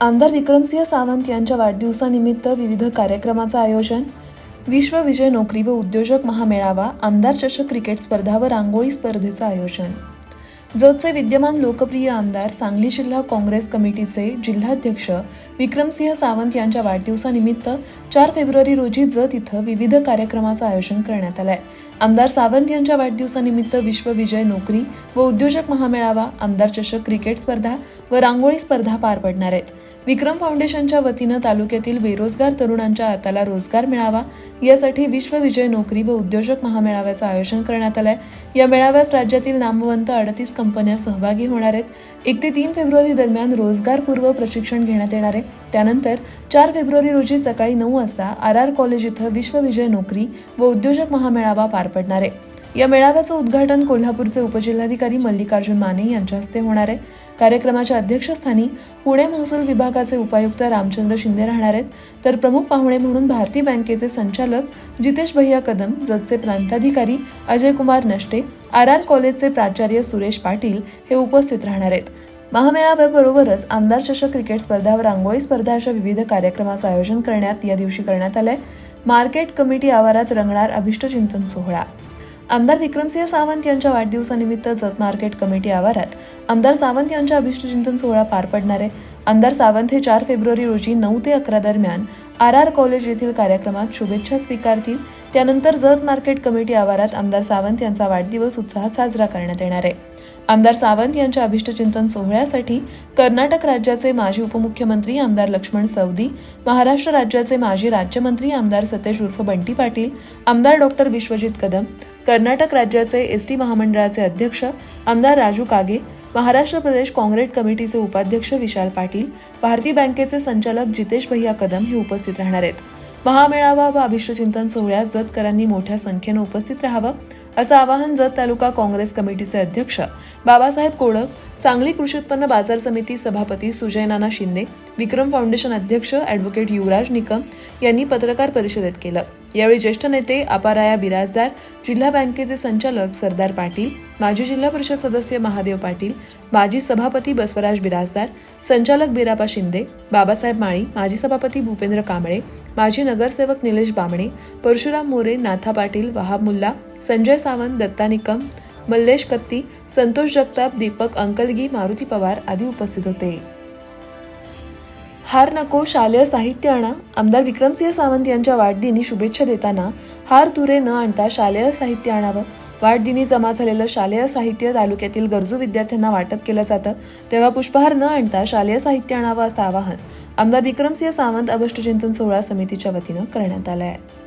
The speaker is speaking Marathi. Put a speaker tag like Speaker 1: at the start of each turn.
Speaker 1: आमदार विक्रमसिंह सावंत यांच्या वाढदिवसानिमित्त विविध कार्यक्रमाचं आयोजन विश्व विजय नोकरी व उद्योजक महामेळावा आमदार चषक क्रिकेट स्पर्धा व रांगोळी स्पर्धेचं आयोजन. जतचे विद्यमान लोकप्रिय आमदार सांगली जिल्हा काँग्रेस कमिटीचे जिल्हाध्यक्ष विक्रमसिंह सावंत यांच्या वाढदिवसानिमित्त चार फेब्रुवारी रोजी जत इथं विविध कार्यक्रमाचं आयोजन करण्यात आलंय. आमदार सावंत यांच्या वाढदिवसानिमित्त विश्वविजय नोकरी व उद्योजक महामेळावा आमदार चषक क्रिकेट स्पर्धा व रांगोळी स्पर्धा पार पडणार आहेत. विक्रम फाउंडेशनच्या वतीनं तालुक्यातील बेरोजगार तरुणांच्या हाताला रोजगार मिळावा यासाठी विश्वविजय नोकरी व उद्योजक महामेळाव्याचं आयोजन करण्यात आलंय. या मेळाव्यास राज्यातील नामवंत अडतीस कंपन्या सहभागी होणार आहेत. एक ते तीन फेब्रुवारी दरम्यान रोजगारपूर्व प्रशिक्षण घेण्यात येणार आहे. त्यानंतर चार फेब्रुवारी रोजी सकाळी नऊ वाजता आर आर कॉलेज इथं विश्वविजय नोकरी व उद्योजक महामेळावा पार पडणार आहे. या मेळाव्याचं उद्घाटन कोल्हापूरचे उपजिल्हाधिकारी मल्लिकार्जुन माने यांच्या हस्ते होणार आहे. कार्यक्रमाच्या अध्यक्षस्थानी पुणे महसूल विभागाचे उपायुक्त रामचंद्र शिंदे राहणार आहेत. तर प्रमुख पाहुणे म्हणून भारतीय बँकेचे संचालक जितेश भैया कदम जतचे प्रांताधिकारी अजय कुमार नष्टे आर आर कॉलेजचे प्राचार्य सुरेश पाटील हे उपस्थित राहणार आहेत. महामेळाव्याबरोबरच आमदार चषक क्रिकेट स्पर्धा व रांगोळी स्पर्धा अशा विविध कार्यक्रमाचं आयोजन करण्यात या दिवशी करण्यात आलंय. मार्केट कमिटी आवारात रंगणार अभिष्टचिंतन सोहळा. आमदार विक्रमसिंह सावंत यांच्या वाढदिवसानिमित्त जत मार्केट कमिटी आवारात आमदार सावंत यांच्या अभिष्टचिंतन सोहळा पार पडणार आहे. आमदार सावंत हे चार फेब्रुवारी रोजी नऊ ते अकरा दरम्यान आर आर कॉलेज येथील कार्यक्रमात शुभेच्छा स्वीकारतील. त्यानंतर जत मार्केट कमिटी आवारात आमदार सावंत यांचा वाढदिवस उत्साहात साजरा करण्यात येणार आहे. आमदार सावंत यांच्या अभिष्टचिंतन सोहळ्यासाठी कर्नाटक राज्याचे माजी उपमुख्यमंत्री आमदार लक्ष्मण सौदी महाराष्ट्र राज्याचे माजी राज्यमंत्री आमदार सतेज उर्फ बंटी पाटील आमदार डॉक्टर विश्वजित कदम कर्नाटक राज्याचे एस टी महामंडळाचे अध्यक्ष आमदार राजू कागे महाराष्ट्र प्रदेश काँग्रेस कमिटीचे उपाध्यक्ष विशाल पाटील भारतीय बँकेचे संचालक जितेश भैया कदम हे उपस्थित राहणार आहेत. महामेळावा व अभिष्टचिंतन सोहळ्यात जतकरांनी मोठ्या संख्येनं उपस्थित राहावं असं आवाहन जत तालुका काँग्रेस कमिटीचे अध्यक्ष बाबासाहेब कोडक सांगली कृषी उत्पन्न बाजार समिती सभापती सुजय नाना शिंदे विक्रम फाउंडेशन अध्यक्ष ॲडव्होकेट युवराज निकम यांनी पत्रकार परिषदेत केलं. यावेळी ज्येष्ठ नेते अपाराया बिराजदार जिल्हा बँकेचे संचालक सरदार पाटील माजी जिल्हा परिषद सदस्य महादेव पाटील माजी सभापती बसवराज बिराजदार संचालक बिरापा शिंदे बाबासाहेब माळी माजी सभापती भूपेंद्र कांबळे माजी नगरसेवक निलेश बामणे परशुराम मोरे नाथा पाटील वहाब मुल्ला संजय सावंत दत्ता निकम मल्लेश कत्ती संतोष जगताप दीपक अंकलगी मारुती पवार आदी उपस्थित होते. हार नको शालेय साहित्य आणा. आमदार विक्रमसिंह सावंत यांच्या वाढदिनी शुभेच्छा देताना हार तुरे न आणता शालेय साहित्य आणावं. वाढदिनी जमा झालेलं शालेय साहित्य तालुक्यातील गरजू विद्यार्थ्यांना वाटप केलं जातं. तेव्हा पुष्पहार न आणता शालेय साहित्य आणावं असं आवाहन आमदार विक्रमसिंह सावंत अभष्टचिंतन सोहळा समितीच्या वतीनं करण्यात आलं आहे.